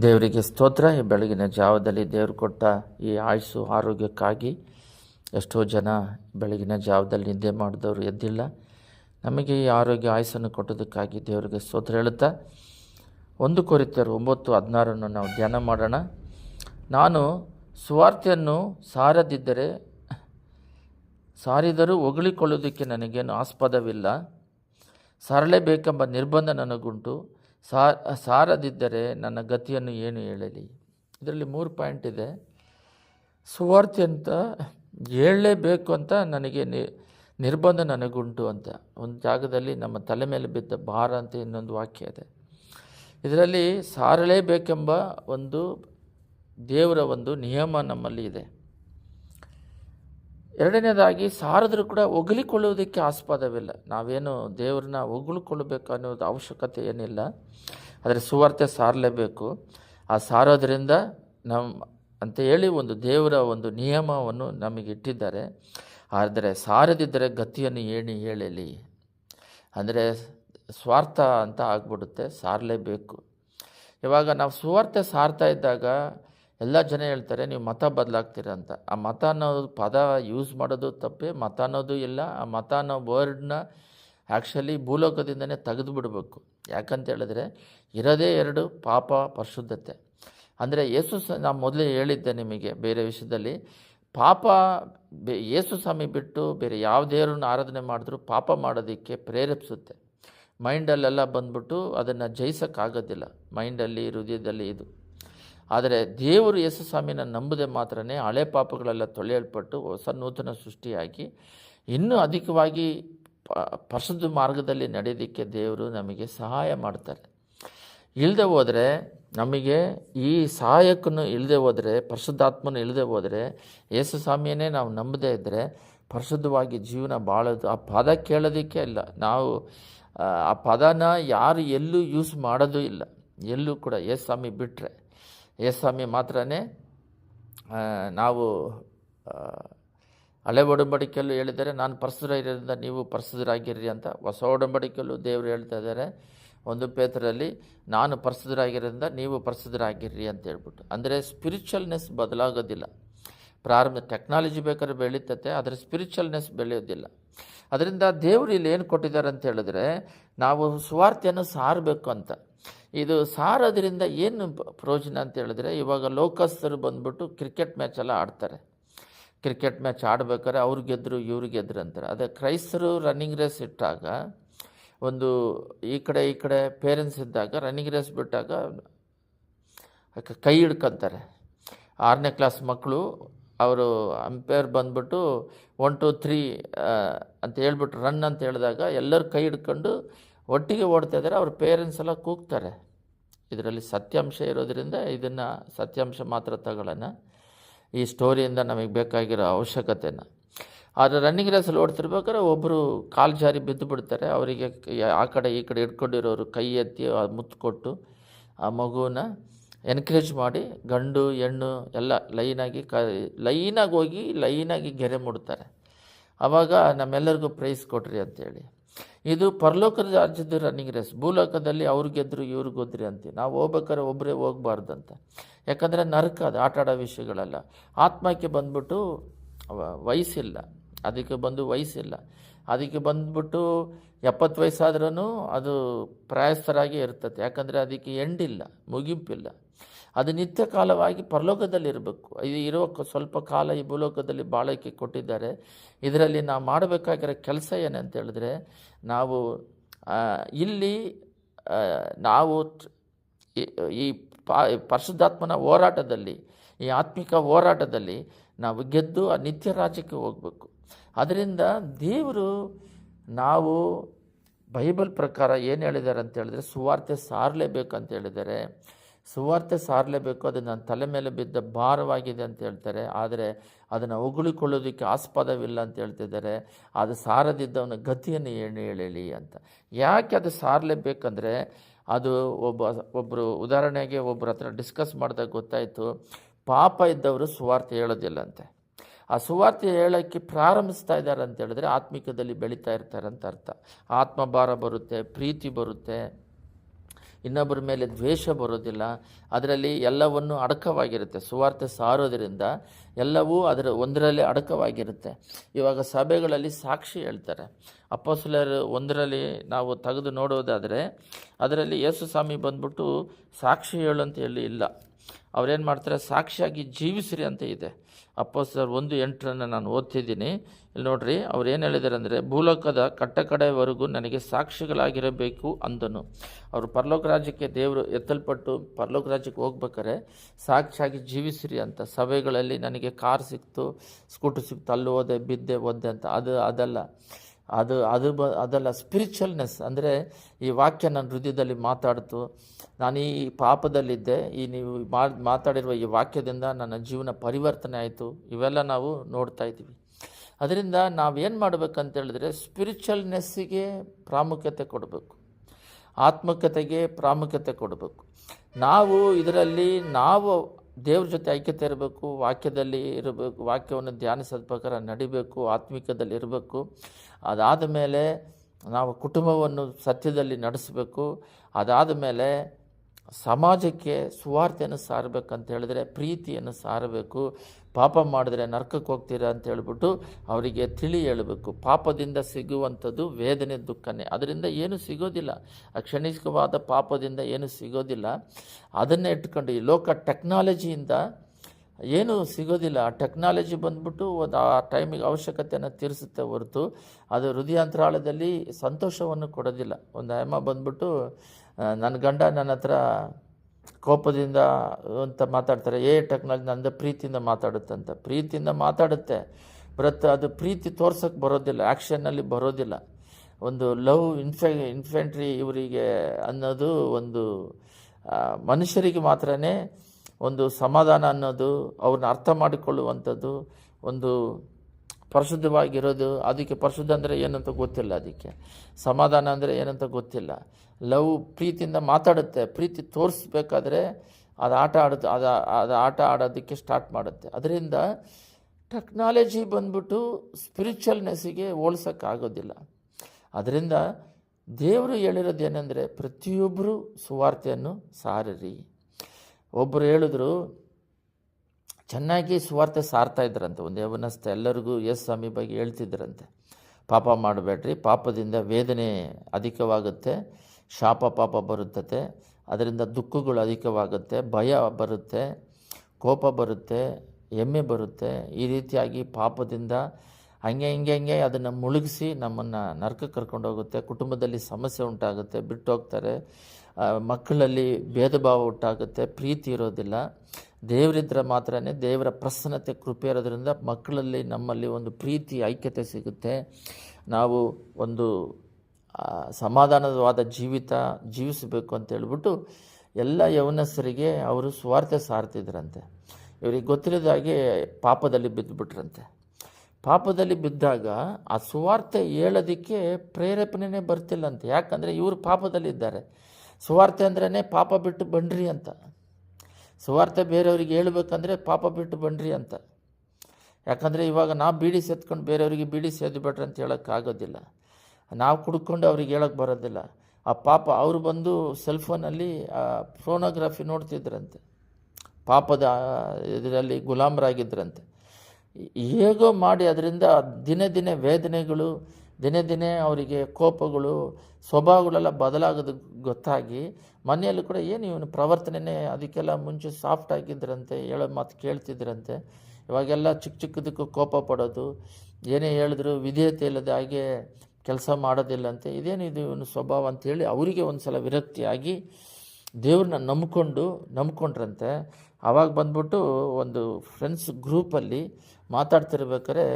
ದೇವರಿಗೆ ಸ್ತೋತ್ರ. ಈ ಬೆಳಗಿನ ಜಾವದಲ್ಲಿ ದೇವರು ಕೊಟ್ಟ ಈ ಆಯುಸ್ಸು ಆರೋಗ್ಯಕ್ಕಾಗಿ ಎಷ್ಟೋ ಜನ ಬೆಳಗಿನ ಜಾವದಲ್ಲಿ ನಿದ್ದೆ ಮಾಡಿದವರು ಎದ್ದಿಲ್ಲ. ನಮಗೆ ಈ ಆರೋಗ್ಯ ಆಯುಸ್ಸನ್ನು ಕೊಟ್ಟೋದಕ್ಕಾಗಿ ದೇವರಿಗೆ ಸ್ತೋತ್ರ ಹೇಳುತ್ತಾ, ಒಂದು ಕೊರಿತರು ಒಂಬತ್ತು ಹದಿನಾರನ್ನು ನಾವು ಧ್ಯಾನ ಮಾಡೋಣ. ನಾನು ಸುವಾರ್ತೆಯನ್ನು ಸಾರದಿದ್ದರೆ, ಸಾರಿದರೂ ಹೊಗಳಿಕೊಳ್ಳುವುದಕ್ಕೆ ನನಗೇನು ಆಸ್ಪದವಿಲ್ಲ. ಸಾರಲೇಬೇಕೆಂಬ ನಿರ್ಬಂಧ ನನಗುಂಟು ಸಾರದಿದ್ದರೆ ನನ್ನ ಗತಿಯನ್ನು ಏನು ಹೇಳಲಿ? ಇದರಲ್ಲಿ ಮೂರು ಪಾಯಿಂಟ್ ಇದೆ. ಸುವಾರ್ತೆ ಅಂತ ಹೇಳಲೇಬೇಕು ಅಂತ ನನಗೆ ನಿರ್ಬಂಧ ನನಗುಂಟು ಅಂತ. ಒಂದು ಜಾಗದಲ್ಲಿ ನಮ್ಮ ತಲೆ ಮೇಲೆ ಬಿದ್ದ ಭಾರ ಅಂತ ಇನ್ನೊಂದು ವಾಕ್ಯ ಇದೆ. ಇದರಲ್ಲಿ ಸಾರಲೇಬೇಕೆಂಬ ಒಂದು ದೇವರ ಒಂದು ನಿಯಮ ನಮ್ಮಲ್ಲಿ ಇದೆ. ಎರಡನೇದಾಗಿ ಸಾರದರೂ ಕೂಡ ಒಗಲಿಕೊಳ್ಳುವುದಕ್ಕೆ ಆಸ್ಪದವಿಲ್ಲ. ನಾವೇನು ದೇವ್ರನ್ನ ಹೊಗಳಿಕೊಳ್ಳಬೇಕು ಅನ್ನೋದು ಅವಶ್ಯಕತೆ ಏನಿಲ್ಲ. ಆದರೆ ಸುವಾರ್ತೆ ಸಾರಲೇಬೇಕು. ಆ ಸಾರೋದ್ರಿಂದ ನಮ್ಮ ಅಂತ ಹೇಳಿ ಒಂದು ದೇವರ ಒಂದು ನಿಯಮವನ್ನು ನಮಗೆ ಇಟ್ಟಿದ್ದಾರೆ ಆದರೆ ಸಾರದಿದ್ದರೆ ಗತಿಯನ್ನು ಏಣಿ ಹೇಳಲಿ. ಅಂದರೆ ಸ್ವಾರ್ಥ ಅಂತ ಆಗ್ಬಿಡುತ್ತೆ. ಸಾರಲೇಬೇಕು. ಇವಾಗ ನಾವು ಸುವಾರ್ತೆ ಸಾರ್ತಾ ಇದ್ದಾಗ ಎಲ್ಲ ಜನ ಹೇಳ್ತಾರೆ, ನೀವು ಮತ ಬದಲಾಗ್ತೀರ ಅಂತ. ಆ ಮತ ಅನ್ನೋದು ಪದ ಯೂಸ್ ಮಾಡೋದು ತಪ್ಪೇ, ಮತ ಅನ್ನೋದು ಇಲ್ಲ. ಆ ಮತ ಅನ್ನೋ ವರ್ಡ್ನ ಆ್ಯಕ್ಚುಲಿ ಭೂಲೋಕದಿಂದನೇ ತೆಗೆದು ಬಿಡಬೇಕು. ಯಾಕಂತ ಹೇಳಿದ್ರೆ, ಇರೋದೇ ಎರಡು ಪಾಪ ಪರಿಶುದ್ಧತೆ. ಅಂದರೆ ಯೇಸು ನಾನು ಮೊದಲೇ ಹೇಳಿದ್ದೆ ನಿಮಗೆ ಬೇರೆ ವಿಷಯದಲ್ಲಿ, ಪಾಪ ಬೇ, ಯೇಸು ಸ್ವಾಮಿ ಬಿಟ್ಟು ಬೇರೆ ಯಾವ ದೇವರನ್ನು ಆರಾಧನೆ ಮಾಡಿದ್ರೂ ಪಾಪ ಮಾಡೋದಕ್ಕೆ ಪ್ರೇರೇಪಿಸುತ್ತೆ. ಮೈಂಡಲ್ಲೆಲ್ಲ ಬಂದ್ಬಿಟ್ಟು ಅದನ್ನು ಜಯಿಸೋಕ್ಕಾಗೋದಿಲ್ಲ. ಮೈಂಡಲ್ಲಿ, ಹೃದಯದಲ್ಲಿ ಇದು. ಆದರೆ ದೇವರು ಯೇಸು ಸ್ವಾಮಿನ ನಂಬದೆ ಮಾತ್ರನೇ ಹಳೆ ಪಾಪಗಳೆಲ್ಲ ತೊಳೆಯಲ್ಪಟ್ಟು ಹೊಸ ನೂತನ ಸೃಷ್ಟಿಯಾಗಿ ಇನ್ನೂ ಅಧಿಕವಾಗಿ ಪರಿಶುದ್ಧ ಮಾರ್ಗದಲ್ಲಿ ನಡೆಯೋದಕ್ಕೆ ದೇವರು ನಮಗೆ ಸಹಾಯ ಮಾಡ್ತಾರೆ. ಇಲ್ಲದೆ ಹೋದರೆ ನಮಗೆ ಈ ಸಹಾಯಕನು ಇಲ್ಲದೆ ಹೋದರೆ, ಪರಿಶುದ್ಧಾತ್ಮನ ಇಲ್ಲದೆ ಹೋದರೆ, ಯೇಸು ಸ್ವಾಮಿಯನ್ನೇ ನಾವು ನಂಬದೇ ಇದ್ದರೆ ಪರಿಶುದ್ಧವಾಗಿ ಜೀವನ ಬಾಳೋದು ಆ ಪದ ಕೇಳೋದಕ್ಕೆ ಇಲ್ಲ. ನಾವು, ಆ ಪದನ ಯಾರು ಎಲ್ಲೂ ಯೂಸ್ ಮಾಡೋದು ಇಲ್ಲ. ಎಲ್ಲೂ ಕೂಡ ಯೇಸು ಸ್ವಾಮಿ ಬಿಟ್ಟರೆ ಯೇಸು ಸ್ವಾಮಿ ಮಾತ್ರನೇ ನಾವು ಹಳೆ ಒಡಂಬಡಿಕೆಯಲ್ಲೂ ಹೇಳಿದ್ದಾರೆ ನಾನು ಪರಿಶುದ್ಧರಾಗಿರೋದ್ರಿಂದ ನೀವು ಪರಿಶುದ್ಧರಾಗಿರ್ರಿ ಅಂತ ಹೊಸ ಒಡಂಬಡಿಕೆಯಲ್ಲೂ ದೇವರು ಹೇಳ್ತಾ ಇದ್ದಾರೆ. ಒಂದು ಪೇತ್ರದಲ್ಲಿ, ನಾನು ಪರಿಶುದ್ಧರಾಗಿರೋದ್ರಿಂದ ನೀವು ಪರಿಸ್ಥಿತರಾಗಿರ್ರಿ ಅಂತ ಹೇಳ್ಬಿಟ್ಟು. ಅಂದರೆ ಸ್ಪಿರಿಚುವಲ್ನೆಸ್ ಬದಲಾಗೋದಿಲ್ಲ. ಪ್ರಾರಂಭ ಟೆಕ್ನಾಲಜಿ ಬೇಕಾದ್ರೆ ಬೆಳೀತತೆ, ಆದರೆ ಸ್ಪಿರಿಚುವಲ್ನೆಸ್ ಬೆಳೆಯೋದಿಲ್ಲ. ಅದರಿಂದ ದೇವರು ಇಲ್ಲಿ ಏನು ಕೊಟ್ಟಿದ್ದಾರೆ ಅಂತ ಹೇಳಿದ್ರೆ, ನಾವು ಸುವಾರ್ತೆಯನ್ನು ಸಾರಬೇಕು ಅಂತ. ಇದು ಸಾರೋದ್ರಿಂದ ಏನು ಪ್ರಯೋಜನ ಅಂತ ಹೇಳಿದ್ರೆ, ಇವಾಗ ಲೋಕಸ್ಥರು ಬಂದ್ಬಿಟ್ಟು ಕ್ರಿಕೆಟ್ ಮ್ಯಾಚ್ ಎಲ್ಲ ಆಡ್ತಾರೆ. ಕ್ರಿಕೆಟ್ ಮ್ಯಾಚ್ ಆಡ್ಬೇಕಾದ್ರೆ ಅವ್ರು ಗೆದ್ದರು ಇವ್ರು ಗೆದ್ರು ಅಂತಾರೆ. ಅದೇ ಕ್ರೈಸ್ತರು ರನ್ನಿಂಗ್ ರೇಸ್ ಇಟ್ಟಾಗ, ಒಂದು ಈ ಕಡೆ ಈ ಕಡೆ ಪೇರೆಂಟ್ಸ್ ಇದ್ದಾಗ ರನ್ನಿಂಗ್ ರೇಸ್ ಬಿಟ್ಟಾಗ ಕೈ ಹಿಡ್ಕೊಂತಾರೆ. ಆರನೇ ಕ್ಲಾಸ್ ಮಕ್ಕಳು ಅವರು ಅಂಪೈರ್ ಬಂದ್ಬಿಟ್ಟು ಒನ್ ಟು ತ್ರೀ ಅಂತ ಹೇಳ್ಬಿಟ್ಟು ರನ್ ಅಂತ ಹೇಳಿದಾಗ ಎಲ್ಲರೂ ಕೈ ಹಿಡ್ಕೊಂಡು ಒಟ್ಟಿಗೆ ಓಡ್ತಾ ಇದ್ದಾರೆ, ಅವ್ರ ಪೇರೆಂಟ್ಸ್ ಎಲ್ಲ ಕೂಗ್ತಾರೆ. ಇದರಲ್ಲಿ ಸತ್ಯಾಂಶ ಇರೋದರಿಂದ ಇದನ್ನು ಸತ್ಯಾಂಶ ಮಾತ್ರ ತಗೊಳ್ಳೋಣ. ಈ ಸ್ಟೋರಿಯಿಂದ ನಮಗೆ ಬೇಕಾಗಿರೋ ಅವಶ್ಯಕತೆನ. ಆದರೆ ರನ್ನಿಂಗ್ ರೇಸಲ್ಲಿ ಓಡ್ತಿರ್ಬೇಕಾದ್ರೆ ಒಬ್ಬರು ಕಾಲು ಜಾರಿ ಬಿದ್ದು ಬಿಡ್ತಾರೆ. ಅವರಿಗೆ ಆ ಕಡೆ ಈ ಕಡೆ ಇಟ್ಕೊಂಡಿರೋರು ಕೈ ಎತ್ತಿ ಮುತ್ತು ಕೊಟ್ಟು ಆ ಮಗುವನ್ನ ಎನ್ಕರೇಜ್ ಮಾಡಿ ಗಂಡು, ಹೆಣ್ಣು ಎಲ್ಲ ಲೈನಾಗಿ ಕ ಲೈನಾಗಿ ಹೋಗಿ ಲೈನಾಗಿ ಗೆರೆ ಮುಡ್ತಾರೆ. ಆವಾಗ ನಮ್ಮೆಲ್ಲರಿಗೂ ಪ್ರೈಸ್ ಕೊಟ್ರಿ ಅಂತೇಳಿ. ಇದು ಪರಲೋಕದ ರಾಜ್ಯದ ರನ್ನಿಂಗ್ ರೇಸ್ ಭೂಲೋಕದಲ್ಲಿ ಅವ್ರು ಇವ್ರಿಗೆ ಇವ್ರು ಅಂತ. ನಾವು ಹೋಗ್ಬೇಕಾದ್ರೆ ಒಬ್ಬರೇ ಹೋಗ್ಬಾರ್ದಂತ. ಯಾಕಂದರೆ ನರಕ ಅದು, ಆಟ ಆಡೋ ವಿಷಯಗಳೆಲ್ಲ. ಆತ್ಮಕ್ಕೆ ಬಂದ್ಬಿಟ್ಟು ವಯಸ್ಸಿಲ್ಲ. ಅದಕ್ಕೆ ಬಂದು ವಯಸ್ಸಿಲ್ಲ. ಅದಕ್ಕೆ ಬಂದ್ಬಿಟ್ಟು ಎಪ್ಪತ್ತು ವಯಸ್ಸಾದ್ರೂ ಅದು ಪ್ರಾಯಸ್ಥರಾಗಿ ಇರ್ತದೆ ಯಾಕಂದರೆ ಅದಕ್ಕೆ ಎಂಡಿಲ್ಲ ಮುಗಿಂಪಿಲ್ಲ. ಅದು ನಿತ್ಯ ಕಾಲವಾಗಿ ಪರಲೋಕದಲ್ಲಿರಬೇಕು. ಇದು ಇರೋ ಸ್ವಲ್ಪ ಕಾಲ ಈ ಭೂಲೋಕದಲ್ಲಿ ಬಾಳಕ್ಕೆ ಕೊಟ್ಟಿದ್ದಾರೆ. ಇದರಲ್ಲಿ ನಾವು ಮಾಡಬೇಕಾಗಿರೋ ಕೆಲಸ ಏನಂತ ಹೇಳಿದ್ರೆ, ನಾವು ಇಲ್ಲಿ ನಾವು ಈ ಪರಿಶುದ್ಧಾತ್ಮನ ಹೋರಾಟದಲ್ಲಿ, ಈ ಆತ್ಮಿಕ ಹೋರಾಟದಲ್ಲಿ ನಾವು ಗೆದ್ದು ಆ ನಿತ್ಯ ರಾಜ್ಯಕ್ಕೆ ಹೋಗಬೇಕು. ಅದರಿಂದ ದೇವರು ನಾವು ಬೈಬಲ್ ಪ್ರಕಾರ ಏನು ಹೇಳಿದ್ದಾರೆ ಅಂತ ಹೇಳಿದ್ರೆ ಸುವಾರ್ತೆ ಸಾರಲೇಬೇಕು ಅಂತ ಹೇಳಿದ್ದಾರೆ. ಸುವಾರ್ತೆ ಸಾರಲೇಬೇಕು ಅದು ನನ್ನ ತಲೆ ಮೇಲೆ ಬಿದ್ದ ಭಾರವಾಗಿದೆ ಅಂತ ಹೇಳ್ತಾರೆ. ಆದರೆ ಅದನ್ನು ಉಗುಳಿಕೊಳ್ಳೋದಕ್ಕೆ ಆಸ್ಪದವಿಲ್ಲ ಅಂತ ಹೇಳ್ತಿದ್ದಾರೆ. ಅದು ಸಾರದಿದ್ದವನ ಗತಿಯನ್ನು ಏನು ಹೇಳಲಿ ಅಂತ. ಯಾಕೆ ಅದು ಸಾರಲೇಬೇಕಂದ್ರೆ ಅದು ಒಬ್ಬ ಒಬ್ಬರು ಉದಾಹರಣೆಗೆ ಒಬ್ಬರ ಹತ್ರ ಡಿಸ್ಕಸ್ ಮಾಡಿದಾಗ ಗೊತ್ತಾಯಿತು, ಪಾಪ ಇದ್ದವರು ಸುವಾರ್ತೆ ಹೇಳೋದಿಲ್ಲ ಅಂತೆ. ಆ ಸುವಾರ್ತೆ ಹೇಳೋಕ್ಕೆ ಪ್ರಾರಂಭಿಸ್ತಾ ಇದ್ದಾರೆ ಅಂತ ಹೇಳಿದ್ರೆ ಆತ್ಮಿಕದಲ್ಲಿ ಬೆಳೀತಾ ಇರ್ತಾರೆ ಅಂತ ಅರ್ಥ. ಆತ್ಮಭಾರ ಬರುತ್ತೆ, ಪ್ರೀತಿ ಬರುತ್ತೆ. ಇನ್ನೊಬ್ಬರ ಮೇಲೆ ದ್ವೇಷ ಬರೋದಿಲ್ಲ. ಅದರಲ್ಲಿ ಎಲ್ಲವನ್ನು ಅಡಕವಾಗಿರುತ್ತೆ. ಸುವಾರ್ತೆ ಸಾರೋದರಿಂದ ಎಲ್ಲವೂ ಅದರ ಒಂದರಲ್ಲಿ ಅಡಕವಾಗಿರುತ್ತೆ. ಇವಾಗ ಸಭೆಗಳಲ್ಲಿ ಸಾಕ್ಷಿ ಹೇಳ್ತಾರೆ. ಅಪ್ಪಸುಲರ್ ಒಂದರಲ್ಲಿ ನಾವು ತೆಗೆದು ನೋಡೋದಾದರೆ, ಅದರಲ್ಲಿ ಯೇಸು ಸ್ವಾಮಿ ಬಂದ್ಬಿಟ್ಟು ಸಾಕ್ಷಿ ಹೇಳು ಅಂತ ಹೇಳಿ ಇಲ್ಲ. ಅವ್ರೇನು ಮಾಡ್ತಾರೆ? ಸಾಕ್ಷಿಯಾಗಿ ಜೀವಿಸ್ರಿ ಅಂತ ಇದೆ. ಅಪ್ಪೋಸ್ತರ್ ಒಂದು ಎಂಟರನ್ನು ನಾನು ಓದ್ತಿದ್ದೀನಿ. ಇಲ್ಲಿ ನೋಡ್ರಿ, ಅವ್ರು ಏನು ಹೇಳಿದ್ದಾರೆ ಅಂದರೆ, ಭೂಲೋಕದ ಕಟ್ಟ ಕಡೆಯವರೆಗೂ ನನಗೆ ಸಾಕ್ಷಿಗಳಾಗಿರಬೇಕು ಅಂದನು. ಅವರು ಪರಲೋಕ ರಾಜ್ಯಕ್ಕೆ ದೇವರು ಎತ್ತಲ್ಪಟ್ಟು ಪರಲೋಕ ರಾಜ್ಯಕ್ಕೆ ಹೋಗ್ಬೇಕಾರೆ ಸಾಕ್ಷಿಯಾಗಿ ಜೀವಿಸ್ರಿ ಅಂತ. ಸಭೆಗಳಲ್ಲಿ ನನಗೆ ಕಾರ್ ಸಿಕ್ತು ಸ್ಕೂಟರ್ ಸಿಕ್ತು, ಅಲ್ಲಿ ಹೋದೆ, ಬಿದ್ದೆ ಓದ್ದೆ ಅಂತ. ಅದು ಅದಲ್ಲ. ಅದು ಅದು ಬ, ಅದಲ್ಲ ಸ್ಪಿರಿಚುವಲ್ನೆಸ್ ಅಂದರೆ ಈ ವಾಕ್ಯ ನನ್ನ ಹೃದಯದಲ್ಲಿ ಮಾತಾಡ್ತು. ನಾನು ಈ ಪಾಪದಲ್ಲಿದ್ದೆ, ಈ ನೀವು ಮಾತಾಡಿರುವ ಈ ವಾಕ್ಯದಿಂದ ನನ್ನ ಜೀವನ ಪರಿವರ್ತನೆ ಆಯಿತು. ಇವೆಲ್ಲ ನಾವು ನೋಡ್ತಾ ಇದ್ದೀವಿ. ಅದರಿಂದ ನಾವೇನು ಮಾಡಬೇಕಂತ ಹೇಳಿದ್ರೆ ಸ್ಪಿರಿಚುವಲ್ನೆಸ್ಸಿಗೆ ಪ್ರಾಮುಖ್ಯತೆ ಕೊಡಬೇಕು. ಆತ್ಮಕತೆಗೆ ಪ್ರಾಮುಖ್ಯತೆ ಕೊಡಬೇಕು. ನಾವು ಇದರಲ್ಲಿ ನಾವು ದೇವ್ರ ಜೊತೆ ಐಕ್ಯತೆ ಇರಬೇಕು, ವಾಕ್ಯದಲ್ಲಿ ಇರಬೇಕು, ವಾಕ್ಯವನ್ನು ಧ್ಯಾನಿಸೋದ ಪ್ರಕಾರ ನಡಿಬೇಕು, ಆತ್ಮಿಕದಲ್ಲಿ ಇರಬೇಕು. ಅದಾದ ಮೇಲೆ ನಾವು ಕುಟುಂಬವನ್ನು ಸತ್ಯದಲ್ಲಿ ನಡೆಸಬೇಕು. ಅದಾದ ಮೇಲೆ ಸಮಾಜಕ್ಕೆ ಸುವಾರ್ತೆಯನ್ನು ಸಾರಬೇಕಂತ ಹೇಳಿದ್ರೆ ಪ್ರೀತಿಯನ್ನು ಸಾರಬೇಕು. ಪಾಪ ಮಾಡಿದ್ರೆ ನರ್ಕಕ್ಕೆ ಹೋಗ್ತೀರಾ ಅಂತ ಹೇಳ್ಬಿಟ್ಟು ಅವರಿಗೆ ತಿಳಿ ಹೇಳಬೇಕು. ಪಾಪದಿಂದ ಸಿಗುವಂಥದ್ದು ವೇದನೆ ದುಃಖನೇ. ಅದರಿಂದ ಏನು ಸಿಗೋದಿಲ್ಲ. ಕ್ಷಣಿಕವಾದ ಪಾಪದಿಂದ ಏನು ಸಿಗೋದಿಲ್ಲ. ಅದನ್ನೇ ಇಟ್ಕೊಂಡು ಈ ಲೋಕ ಟೆಕ್ನಾಲಜಿಯಿಂದ ಏನು ಸಿಗೋದಿಲ್ಲ. ಆ ಟೆಕ್ನಾಲಜಿ ಬಂದ್ಬಿಟ್ಟು ಒಂದು ಆ ಟೈಮಿಗೆ ಅವಶ್ಯಕತೆಯನ್ನು ತೀರಿಸುತ್ತೆ ಹೊರತು ಅದು ಹೃದಯಾಂತರಾಳದಲ್ಲಿ ಸಂತೋಷವನ್ನು ಕೊಡೋದಿಲ್ಲ. ಒಂದು ಅಮ್ಮ ಬಂದ್ಬಿಟ್ಟು ನನ್ನ ಗಂಡ ನನ್ನ ಹತ್ರ ಕೋಪದಿಂದ ಅಂತ ಮಾತಾಡ್ತಾರೆ, ಏ ಟೆಕ್ನಾಲಜಿ ನಂದು ಪ್ರೀತಿಯಿಂದ ಮಾತಾಡುತ್ತಂತ ಪ್ರೀತಿಯಿಂದ ಮಾತಾಡುತ್ತೆ. ಬರುತ್ತೆ, ಅದು ಪ್ರೀತಿ ತೋರ್ಸೋಕ್ಕೆ ಬರೋದಿಲ್ಲ ಆ್ಯಕ್ಷನ್ನಲ್ಲಿ ಬರೋದಿಲ್ಲ. ಒಂದು ಲವ್ ಇನ್ಫೆ, ಇನ್ಫೆಂಟ್ರಿ ಇವರಿಗೆ ಅನ್ನೋದು ಒಂದು ಮನುಷ್ಯರಿಗೆ ಮಾತ್ರನೇ ಒಂದು ಸಮಾಧಾನ ಅನ್ನೋದು, ಅವ್ರನ್ನ ಅರ್ಥ ಮಾಡಿಕೊಳ್ಳುವಂಥದ್ದು ಒಂದು ಪರಿಶುದ್ಧವಾಗಿರೋದು, ಅದಕ್ಕೆ ಪರಿಶುದ್ಧ ಅಂದರೆ ಏನಂತ ಗೊತ್ತಿಲ್ಲ ಅದಕ್ಕೆ. ಸಮಾಧಾನ ಅಂದರೆ ಏನಂತ ಗೊತ್ತಿಲ್ಲ. ಲವ್ ಪ್ರೀತಿಯಿಂದ ಮಾತಾಡುತ್ತೆ, ಪ್ರೀತಿ ತೋರಿಸ್ಬೇಕಾದ್ರೆ ಅದು ಆಟ ಆಡುತ್ತೆ ಅದು ಅದು ಆಟ ಆಡೋದಕ್ಕೆ ಸ್ಟಾರ್ಟ್ ಮಾಡುತ್ತೆ. ಅದರಿಂದ ಟೆಕ್ನಾಲಜಿ ಬಂದ್ಬಿಟ್ಟು ಸ್ಪಿರಿಚುವಲ್ನೆಸ್ಸಿಗೆ ಹೋಲ್ಸೋಕ್ಕಾಗೋದಿಲ್ಲ ಅದರಿಂದ ದೇವರು ಹೇಳಿರೋದು ಏನಂದರೆ ಪ್ರತಿಯೊಬ್ಬರು ಸುವಾರ್ತೆಯನ್ನು ಸಾರಿರಿ. ಒಬ್ಬರು ಹೇಳಿದ್ರು ಚೆನ್ನಾಗಿ ಸುವಾರ್ತೆ ಸಾರ್ತಾ ಇದ್ರಂತೆ. ಒಂದು ಯವನಸ್ಥ ಎಲ್ಲರಿಗೂ ಎಸ್ ಸ್ವಾಮಿ ಬಗ್ಗೆ ಹೇಳ್ತಿದ್ರಂತೆ. ಪಾಪ ಮಾಡಬೇಡ್ರಿ, ಪಾಪದಿಂದ ವೇದನೆ ಅಧಿಕವಾಗುತ್ತೆ, ಶಾಪ ಪಾಪ ಬರುತ್ತದೆ, ಅದರಿಂದ ದುಃಖಗಳು ಅಧಿಕವಾಗುತ್ತೆ, ಭಯ ಬರುತ್ತೆ, ಕೋಪ ಬರುತ್ತೆ, ಹೆಮ್ಮೆ ಬರುತ್ತೆ. ಈ ರೀತಿಯಾಗಿ ಪಾಪದಿಂದ ಹಂಗೆ ಹಿಂಗೆ ಹಂಗೆ ಅದನ್ನು ಮುಳುಗಿಸಿ ನಮ್ಮನ್ನು ನರಕಕ್ಕೆ ಕರ್ಕೊಂಡು ಹೋಗುತ್ತೆ, ಕುಟುಂಬದಲ್ಲಿ ಸಮಸ್ಯೆ ಉಂಟಾಗುತ್ತೆ, ಬಿಟ್ಟು ಹೋಗ್ತಾರೆ. ಮಕ್ಕಳಲ್ಲಿ ಭೇದ ಭಾವ ಉಂಟಾಗುತ್ತೆ, ಪ್ರೀತಿ ಇರೋದಿಲ್ಲ. ದೇವರಿದ್ರೆ ಮಾತ್ರ ದೇವರ ಪ್ರಸನ್ನತೆ ಕೃಪೆ ಇರೋದ್ರಿಂದ ಮಕ್ಕಳಲ್ಲಿ ನಮ್ಮಲ್ಲಿ ಒಂದು ಪ್ರೀತಿ, ಐಕ್ಯತೆ ಸಿಗುತ್ತೆ. ನಾವು ಒಂದು ಸಮಾಧಾನವಾದ ಜೀವಿತ ಜೀವಿಸಬೇಕು ಅಂತ ಹೇಳ್ಬಿಟ್ಟು ಎಲ್ಲ ಯೌವನಸ್ಥರಿಗೆ ಅವರು ಸ್ವಾರ್ಥ ಸಾರ್ತಿದ್ರಂತೆ. ಇವರಿಗೆ ಗೊತ್ತಿರೋದಾಗೆ ಪಾಪದಲ್ಲಿ ಬಿದ್ದುಬಿಟ್ರಂತೆ ಪಾಪದಲ್ಲಿ ಬಿದ್ದಾಗ ಆ ಸುವಾರ್ತೆ ಹೇಳೋದಕ್ಕೆ ಪ್ರೇರೇಪಣೆನೇ ಬರ್ತಿಲ್ಲಂತೆ. ಯಾಕಂದರೆ ಇವರು ಪಾಪದಲ್ಲಿದ್ದಾರೆ. ಸುವಾರ್ತೆ ಅಂದ್ರೇ ಪಾಪ ಬಿಟ್ಟು ಬನ್ರಿ ಅಂತ. ಸುವಾರ್ತೆ ಬೇರೆಯವ್ರಿಗೆ ಹೇಳ್ಬೇಕಂದ್ರೆ ಪಾಪ ಬಿಟ್ಟು ಬನ್ನಿರಿ ಅಂತ. ಯಾಕಂದರೆ ಇವಾಗ ನಾವು ಬೀಡಿ ಸೇತ್ಕೊಂಡು ಬೇರೆಯವ್ರಿಗೆ ಬೀಡಿ ಸೇದಿ ಬಿಟ್ರೆ ಅಂತ ಹೇಳೋಕ್ಕಾಗೋದಿಲ್ಲ ನಾವು ಕುಡ್ಕೊಂಡು ಅವ್ರಿಗೆ ಹೇಳೋಕ್ಕೆ ಬರೋದಿಲ್ಲ. ಆ ಪಾಪ ಅವರು ಬಂದು ಸೆಲ್ಫೋನಲ್ಲಿ ಫೋನೋಗ್ರಫಿ ನೋಡ್ತಿದ್ರಂತೆ. ಪಾಪದ ಇದರಲ್ಲಿ ಗುಲಾಮರಾಗಿದ್ದರಂತೆ ಹೇಗೋ ಮಾಡಿ ಅದರಿಂದ ದಿನೇ ದಿನೇ ವೇದನೆಗಳು ದಿನೇ ದಿನೇ ಅವರಿಗೆ ಕೋಪಗಳು, ಸ್ವಭಾವಗಳೆಲ್ಲ ಬದಲಾಗೋದು ಗೊತ್ತಾಗಿ ಮನೆಯಲ್ಲೂ ಕೂಡ ಏನು ಇವನು ಪ್ರವರ್ತನೆನೇ ಅದಕ್ಕೆಲ್ಲ ಮುಂಚೆ ಸಾಫ್ಟ್ ಆಗಿದ್ದರಂತೆ ಹೇಳೋ ಮಾತು ಕೇಳ್ತಿದ್ರಂತೆ. ಇವಾಗೆಲ್ಲ ಚಿಕ್ಕ ಚಿಕ್ಕದಕ್ಕೂ ಕೋಪ ಪಡೋದು, ಏನೇ ಹೇಳಿದ್ರು ವಿಧೇಯತೆ ಇಲ್ಲದ ಹಾಗೆ ಕೆಲಸ ಮಾಡೋದಿಲ್ಲಂತೆ. ಇದೇನು ಇದು ಇವನು ಸ್ವಭಾವ ಅಂಥೇಳಿ ಅವರಿಗೆ ಒಂದು ಸಲ ವಿರಕ್ತಿಯಾಗಿ ದೇವ್ರನ್ನ ನಂಬಿಕೊಂಡು, ನಂಬ್ಕೊಂಡ್ರಂತೆ. ಆವಾಗ ಬಂದ್ಬಿಟ್ಟು ಒಂದು ಫ್ರೆಂಡ್ಸ್ ಗ್ರೂಪಲ್ಲಿ ಮಾತಾಡ್ತಿರ್ಬೇಕಾದ್ರೆ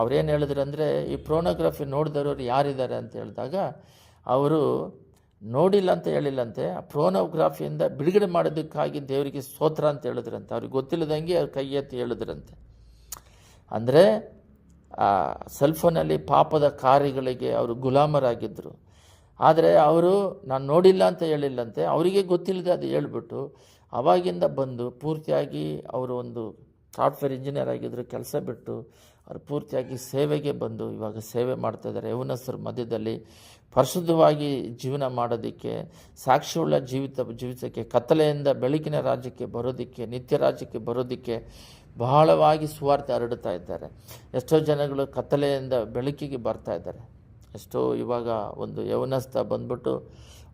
ಅವ್ರೇನು ಹೇಳಿದ್ರು ಅಂದರೆ, ಈ ಪ್ರೋನೋಗ್ರಫಿ ನೋಡಿದವರು ಯಾರಿದ್ದಾರೆ ಅಂತ ಹೇಳಿದಾಗ, ಅವರು ನೋಡಿಲ್ಲ ಅಂತ ಹೇಳಿಲ್ಲಂತೆ, ಆ ಪ್ರೋನೋಗ್ರಾಫಿಯಿಂದ ಬಿಡುಗಡೆ ಮಾಡೋದಕ್ಕಾಗಿ ದೇವರಿಗೆ ಸ್ತೋತ್ರ ಅಂತ ಹೇಳಿದ್ರಂತೆ. ಅವ್ರಿಗೆ ಗೊತ್ತಿಲ್ಲದಂಗೆ ಅವ್ರ ಕೈ ಎತ್ತಿ ಹೇಳಿದ್ರಂತೆ. ಅಂದರೆ ಸೆಲ್ಫೋನಲ್ಲಿ ಪಾಪದ ಕಾರ್ಯಗಳಿಗೆ ಅವರು ಗುಲಾಮರಾಗಿದ್ದರು ಆದರೆ ಅವರು, ನಾನು ನೋಡಿಲ್ಲ ಅಂತ ಹೇಳಿಲ್ಲಂತೆ, ಅವರಿಗೆ ಗೊತ್ತಿಲ್ಲದೆ ಅದು ಹೇಳ್ಬಿಟ್ಟು, ಅವಾಗಿಂದ ಬಂದು ಪೂರ್ತಿಯಾಗಿ ಅವರು ಒಂದು ಸಾಫ್ಟ್ವೇರ್ ಇಂಜಿನಿಯರ್ ಆಗಿದ್ದರು ಕೆಲಸ ಬಿಟ್ಟು ಅವರು ಪೂರ್ತಿಯಾಗಿ ಸೇವೆಗೆ ಬಂದು ಇವಾಗ ಸೇವೆ ಮಾಡ್ತಾ ಇದ್ದಾರೆ. ಯವನಸ್ಸರ ಮಧ್ಯದಲ್ಲಿ ಪರಿಶುದ್ಧವಾಗಿ ಜೀವನ ಮಾಡೋದಕ್ಕೆ, ಸಾಕ್ಷಿಯುಳ್ಳ ಜೀವಿತ ಜೀವಿತಕ್ಕೆ ಕತ್ತಲೆಯಿಂದ ಬೆಳಕಿನ ರಾಜ್ಯಕ್ಕೆ ಬರೋದಕ್ಕೆ, ನಿತ್ಯ ರಾಜ್ಯಕ್ಕೆ ಬರೋದಕ್ಕೆ ಬಹಳವಾಗಿ ಸುವಾರ್ತೆ ಹರಡುತ್ತಾ ಇದ್ದಾರೆ. ಎಷ್ಟೋ ಜನಗಳು ಕತ್ತಲೆಯಿಂದ ಬೆಳಕಿಗೆ ಬರ್ತಾ ಇದ್ದಾರೆ. ಎಷ್ಟೋ ಇವಾಗ ಒಂದು ಯವನಸ್ಥ ಬಂದ್ಬಿಟ್ಟು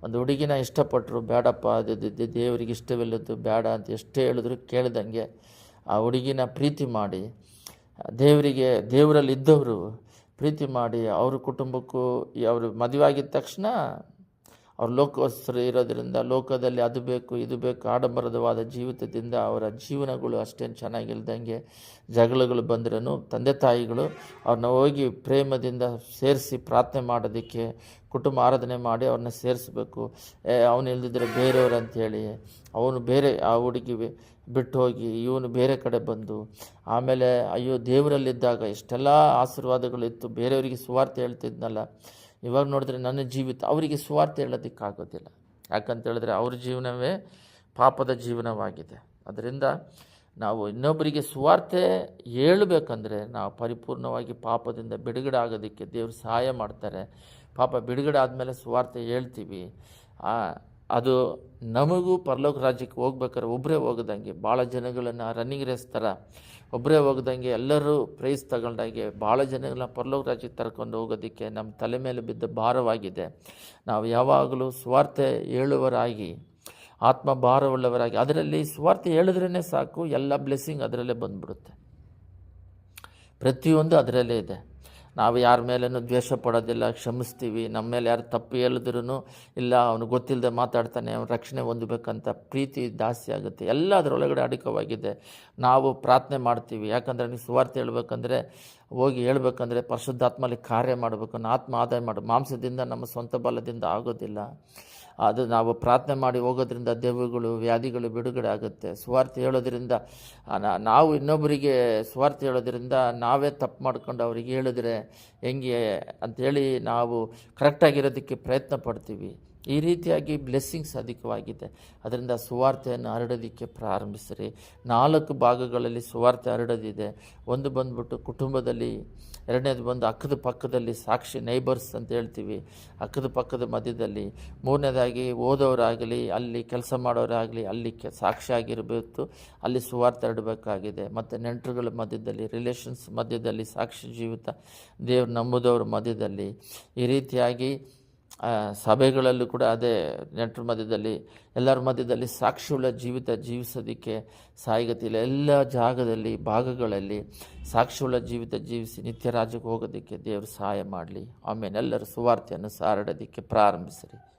ಒಂದು ಹುಡುಗಿನ ಇಷ್ಟಪಟ್ಟರು ಬೇಡಪ್ಪ ಅದು ದೇವರಿಗೆ ಇಷ್ಟವಿಲ್ಲದ್ದು ಬೇಡ ಅಂತ ಎಷ್ಟೇ ಹೇಳಿದ್ರು ಕೇಳ್ದಂಗೆ ಆ ಹುಡುಗಿನ ಪ್ರೀತಿ ಮಾಡಿ ದೇವರಿಗೆ ದೇವರಲ್ಲಿ ಇದ್ದವರು ಪ್ರೀತಿ ಮಾಡಿ ಅವ್ರ ಕುಟುಂಬಕ್ಕೂ ಅವರು ಮದುವೆ ಆಗಿದ ತಕ್ಷಣ ಅವ್ರು ಲೋಕವಸ್ತರು ಇರೋದರಿಂದ ಲೋಕದಲ್ಲಿ ಅದು ಬೇಕು, ಇದು ಬೇಕು, ಆಡಂಬರದವಾದ ಜೀವಿತದಿಂದ ಅವರ ಜೀವನಗಳು ಅಷ್ಟೇನು ಚೆನ್ನಾಗಿಲ್ದಂಗೆ ಜಗಳಗಳು ಬಂದ್ರೂ ತಂದೆ ತಾಯಿಗಳು ಅವ್ರನ್ನ ಹೋಗಿ ಪ್ರೇಮದಿಂದ ಸೇರಿಸಿ ಪ್ರಾರ್ಥನೆ ಮಾಡೋದಕ್ಕೆ ಕುಟುಂಬ ಆರಾಧನೆ ಮಾಡಿ ಅವ್ರನ್ನ ಸೇರಿಸ್ಬೇಕು. ಅವನು ಇಲ್ದಿದ್ರೆ ಬೇರೆಯವ್ರು ಅಂಥೇಳಿ ಅವನು ಬೇರೆ ಆ ಹುಡುಗಿ ಬಿಟ್ಟು ಹೋಗಿ ಇವನು ಬೇರೆ ಕಡೆ ಬಂದು ಆಮೇಲೆ ಅಯ್ಯೋ ದೇವರಲ್ಲಿದ್ದಾಗ ಎಷ್ಟೆಲ್ಲ ಆಶೀರ್ವಾದಗಳಿತ್ತು ಬೇರೆಯವರಿಗೆ ಸುವಾರ್ತೆ ಹೇಳ್ತಿದ್ನಲ್ಲ. ಇವಾಗ ನೋಡಿದ್ರೆ ನನ್ನ ಜೀವಿತ, ಅವರಿಗೆ ಸುವಾರ್ತೆ ಹೇಳೋದಕ್ಕಾಗೋದಿಲ್ಲ. ಯಾಕಂತೇಳಿದ್ರೆ ಅವ್ರ ಜೀವನವೇ ಪಾಪದ ಜೀವನವಾಗಿದೆ. ಅದರಿಂದ ನಾವು ಇನ್ನೊಬ್ಬರಿಗೆ ಸುವಾರ್ತೆ ಹೇಳಬೇಕಂದ್ರೆ ನಾವು ಪರಿಪೂರ್ಣವಾಗಿ ಪಾಪದಿಂದ ಬಿಡುಗಡೆ ಆಗೋದಕ್ಕೆ ದೇವರು ಸಹಾಯ ಮಾಡ್ತಾರೆ. ಪಾಪ ಬಿಡುಗಡೆ ಆದಮೇಲೆ ಸುವಾರ್ತೆ ಹೇಳ್ತೀವಿ. ಅದು ನಮಗೂ ಪರಲೋಕ ರಾಜ್ಯಕ್ಕೆ ಹೋಗ್ಬೇಕಾದ್ರೆ ಒಬ್ಬರೇ ಹೋಗದಂಗೆ ಭಾಳ ಜನಗಳನ್ನು ರನ್ನಿಂಗ್ ರೇಸ್ ಥರ ಒಬ್ಬರೇ ಹೋಗದಂಗೆ ಎಲ್ಲರೂ ಪ್ರೈಸ್ ತಗೊಂಡಂಗೆ ಭಾಳ ಜನಗಳನ್ನ ಪರಲೋಕ ರಾಜ್ಯಕ್ಕೆ ತರ್ಕೊಂಡು ಹೋಗೋದಕ್ಕೆ ನಮ್ಮ ತಲೆ ಮೇಲೆ ಬಿದ್ದ ಭಾರವಾಗಿದೆ. ನಾವು ಯಾವಾಗಲೂ ಸ್ವಾರ್ಥ ಹೇಳುವರಾಗಿ ಆತ್ಮ ಭಾರವುಳ್ಳವರಾಗಿ ಅದರಲ್ಲಿ ಸ್ವಾರ್ಥ ಹೇಳಿದ್ರೇ ಸಾಕು, ಎಲ್ಲ ಬ್ಲೆಸ್ಸಿಂಗ್ ಅದರಲ್ಲೇ ಬಂದ್ಬಿಡುತ್ತೆ. ಪ್ರತಿಯೊಂದು ಅದರಲ್ಲೇ ಇದೆ. ನಾವು ಯಾರ ಮೇಲೇನೂ ದ್ವೇಷ ಪಡೋದಿಲ್ಲ ಕ್ಷಮಿಸ್ತೀವಿ. ನಮ್ಮ ಮೇಲೆ ಯಾರು ತಪ್ಪು ಹೇಳಿದ್ರೂ ಇಲ್ಲ, ಅವನು ಗೊತ್ತಿಲ್ಲದೆ ಮಾತಾಡ್ತಾನೆ, ಅವನು ರಕ್ಷಣೆ ಹೊಂದಬೇಕಂತ ಪ್ರೀತಿ ಜಾಸ್ತಿ ಆಗುತ್ತೆ. ಎಲ್ಲ ಅದರೊಳಗಡೆ ಅಡಿಕವಾಗಿದೆ. ನಾವು ಪ್ರಾರ್ಥನೆ ಮಾಡ್ತೀವಿ. ಯಾಕಂದರೆ ನೀವು ಸುವಾರ್ತೆ ಹೇಳ್ಬೇಕಂದ್ರೆ ಹೋಗಿ ಹೇಳ್ಬೇಕಂದ್ರೆ ಪರಿಶುದ್ಧಾತ್ಮಲ್ಲಿ ಕಾರ್ಯ ಮಾಡಬೇಕು ಆತ್ಮ ಆದಾಯ ಮಾಡು, ಮಾಂಸದಿಂದ ನಮ್ಮ ಸ್ವಂತ ಬಲದಿಂದ ಆಗೋದಿಲ್ಲ. ಅದು ನಾವು ಪ್ರಾರ್ಥನೆ ಮಾಡಿ ಹೋಗೋದ್ರಿಂದ ದೆವ್ವಗಳು, ವ್ಯಾಧಿಗಳು ಬಿಡುಗಡೆ ಆಗುತ್ತೆ. ಸ್ವಾರ್ಥ ಹೇಳೋದ್ರಿಂದ ನಾವು ಇನ್ನೊಬ್ಬರಿಗೆ ಸ್ವಾರ್ಥ ಹೇಳೋದ್ರಿಂದ ನಾವೇ ತಪ್ಪು ಮಾಡ್ಕೊಂಡು ಅವ್ರಿಗೆ ಹೇಳಿದ್ರೆ ಹೆಂಗೆ ಅಂಥೇಳಿ ನಾವು ಕರೆಕ್ಟಾಗಿರೋದಕ್ಕೆ ಪ್ರಯತ್ನ ಪಡ್ತೀವಿ. ಈ ರೀತಿಯಾಗಿ ಬ್ಲೆಸ್ಸಿಂಗ್ಸ್ ಅಧಿಕವಾಗಿದೆ. ಅದರಿಂದ ಸುವಾರ್ತೆಯನ್ನು ಹರಡೋದಕ್ಕೆ ಪ್ರಾರಂಭಿಸಿರಿ. ನಾಲ್ಕು ಭಾಗಗಳಲ್ಲಿ ಸುವಾರ್ತೆ ಹರಡೋದಿದೆ. ಒಂದು ಬಂದ್ಬಿಟ್ಟು ಕುಟುಂಬದಲ್ಲಿ, ಎರಡನೇದು ಬಂದು ಅಕ್ಕದ ಪಕ್ಕದಲ್ಲಿ ಸಾಕ್ಷಿ ನೈಬರ್ಸ್ ಅಂತ ಹೇಳ್ತೀವಿ. ಅಕ್ಕದ ಪಕ್ಕದ ಮಧ್ಯದಲ್ಲಿ. ಮೂರನೇದಾಗಿ ಓದೋರಾಗಲಿ, ಅಲ್ಲಿ ಕೆಲಸ ಮಾಡೋರಾಗಲಿ, ಅಲ್ಲಿ ಕೆ, ಸಾಕ್ಷಿ ಆಗಿರಬೇಕು. ಅಲ್ಲಿ ಸುವಾರ್ತೆ ಹರಡಬೇಕಾಗಿದೆ. ಮತ್ತು ನೆಂಟರುಗಳ ಮಧ್ಯದಲ್ಲಿ ರಿಲೇಷನ್ಸ್ ಮಧ್ಯದಲ್ಲಿ ಸಾಕ್ಷಿ ಜೀವಿತ ದೇವ್ರು ನಂಬುದವ್ರ ಮಧ್ಯದಲ್ಲಿ ಈ ರೀತಿಯಾಗಿ ಸಭೆಗಳಲ್ಲೂ ಕೂಡ ಅದೇ ನೆಂಟರ ಮಧ್ಯದಲ್ಲಿ, ಎಲ್ಲರ ಮಧ್ಯದಲ್ಲಿ ಸಾಕ್ಷಿಯುಳ್ಳ ಜೀವಿತ ಜೀವಿಸೋದಕ್ಕೆ ಸಾಯಿಗತಿಲ್ಲ ಎಲ್ಲ ಜಾಗದಲ್ಲಿ, ಭಾಗಗಳಲ್ಲಿ ಸಾಕ್ಷಿಯುಳ್ಳ ಜೀವಿತ ಜೀವಿಸಿ ನಿತ್ಯ ರಾಜ್ಯಕ್ಕೆ ಹೋಗೋದಕ್ಕೆ ದೇವರು ಸಹಾಯ ಮಾಡಲಿ. ಆಮೇಲೆ ಎಲ್ಲರೂ ಸುವಾರ್ತೆಯನ್ನು ಸಾರಡೋದಕ್ಕೆ ಪ್ರಾರಂಭಿಸಿರಿ.